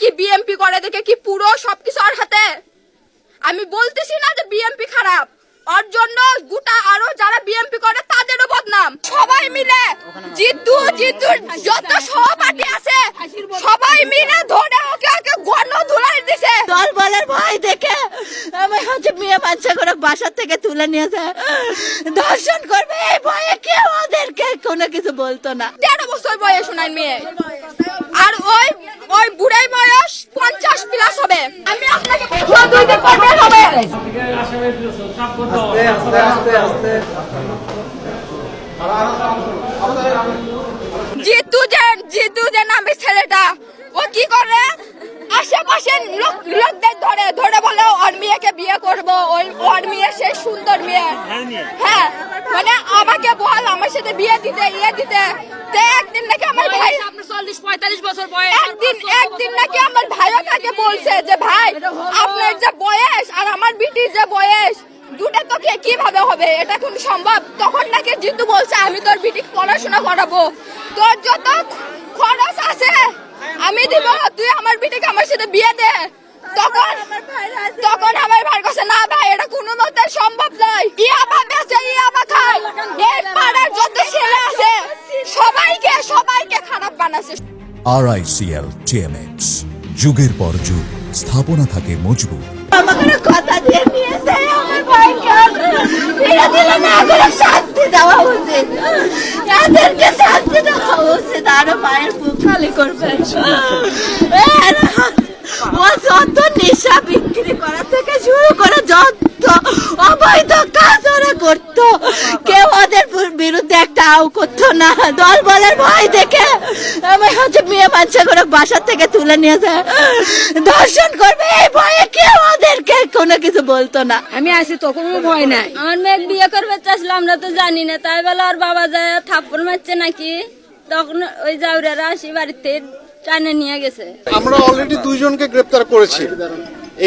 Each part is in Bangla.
কি বিএমপি করে? দেখে কি পুরো সবকিছু ওর হাতে? আমি বলতেছি না যে বিএমপি খারাপ। ওর জন্য গোটা আরও যারা বিএমপি করে তাদেরও বদনাম। সবাই মিলে জিতু জিতু যত সহপাঠী আছে সবাই মিলে ধরে ওকে ওকে গণ ধুলাই দিছে। দল বলার ভয় দেখে আমি হচ্ছে মেয়ে বাচ্চা করে বাসা থেকে তুলে নিয়েছে দর্শন করবে এই ভয়ে কেউ ওদেরকে কোনো কিছু বলতো না। তেরো বছর বয়স ওনার মেয়ে। আর ওই ওই বুড়াই জিতু যে জিতু যে নামে ছেলেটা ও কি করে? আশেপাশের লোক লোকদের ধরে ধরে বলে ওর মেয়েকে বিয়ে করব। ওই ওর মেয়ে সে সুন্দর মেয়ে। হ্যাঁ মানে আমাকে বল আমার সাথে বিয়ে দিতে ইয়ে দিতে। তে একদিন নাকি আমার ভাই চল্লিশ পঁয়তাল্লিশ বছর বয়স। একদিন একদিন নাকি আমার ভাইও তাকে বলছে যে ভাই আপনার যে বয়স আর আমার বিটির যে বয়স কীভাবে হবে? এটা কোন সম্ভব? তখন নাকি জিতু বলছে আমি তোর বিটি পড়াশোনা করাবো। তোর যত খরচ আছে আমি দিব। তুই আমার বিটিকে আমার সাথে বিয়ে দে। তখন তখন আমার ভাইয়ের কাছে না ভাই এটা কোনো মতে সম্ভব নয়। ইয়াবা বেচে ইয়াবা খায়। এই পাড়ার যত ছেলে আছে সবাইকে সবাইকে খারাপ বানাচ্ছে। আরআইসিএল টিএমএক্স যুগের পর যুগ স্থাপনা থাকে মজবুত। আমাকে কথা দিয়ে নিয়েছে আমার ভাইকে আর ফিরে দিলে না করে শান্তি দেওয়া উচিত এদেরকে শান্তি দেওয়া উচিত আরও মায়ের বুক খালি করবে। ও যত নেশা বিক্রি করা থেকে শুরু করে যত অবৈধ কাজ ওরা করতো কেউ ওদের বি- আউ করতো না। দল বলার ভয় দেখে আমি হচ্ছে মেয়ে বাচ্চা করে বাসা থেকে তুলে নিয়ে যায়। দর্শন করবে এই ভয়ে কেউ ওদেরকে কোনো কিছু বলতো না। আমি আসি তো কোনো ভয় নাই। আমার মেয়ে বিয়ে করবে চাইছিল আমরা তো জানি না। তাই বলে আর বাবা যায় থাপ্পড় মারছে নাকি? তখন ওই জাউরারা আসি বাড়িতে টানে নিয়ে গেছে। আমরা অলরেডি দুইজনকে গ্রেপ্তার করেছি।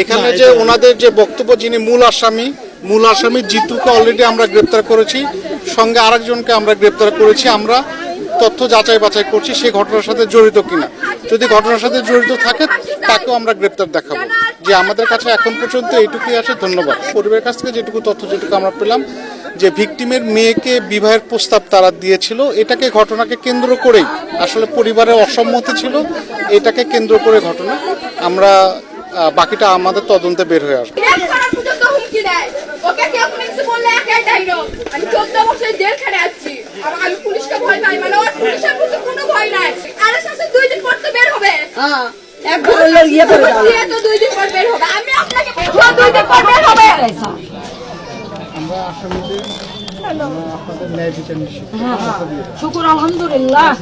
এখানে যে ওনাদের যে বক্তব্য যিনি মূল আসামি মূল আসামি জিতুকে অলরেডি আমরা গ্রেপ্তার করেছি। সঙ্গে আরেকজনকে আমরা গ্রেপ্তার করেছি, আমরা তথ্য যাচাই বাছাই করছি সেই ঘটনার সাথে জড়িত কিনা। যদি ঘটনার সাথে জড়িত থাকে, তাকেও আমরা গ্রেপ্তার দেখাবো। যে আমাদের কাছে এখন পর্যন্ত এইটুকুই আছে, ধন্যবাদ। পরিবারের কাছ থেকে যেটুকু তথ্য, যেটুকু আমরা পেলাম, যে ভিকটিমের মেয়েকে বিবাহের প্রস্তাব তারা দিয়েছিল, এটাকে ঘটনাকে কেন্দ্র করেই, আসলে পরিবারের অসম্মতি ছিল, এটাকে কেন্দ্র করে ঘটনা। আমরা বাকিটা আমাদের তদন্তে বের হয়ে আসবে। হুমকি দেয় ওকে কেউ কোনো কিছু বললে একাই ডাইনো আমি চোদ্দ বছর জেলখানে আছি। আর আমি পুলিশকে ভয় পাই মানে ওর পুলিশের প্রতি কোনো ভয় নাই। আর সাথে দুই দিন পর তো বের হবে। দিয়ে তো দুই দিন পর বের হবে। আমি আপনাকে দুই দিন পর বের হবে। আমরা আসামিদের আপনাদের ন্যায় বিচার শুকুর আলহামদুলিল্লাহ।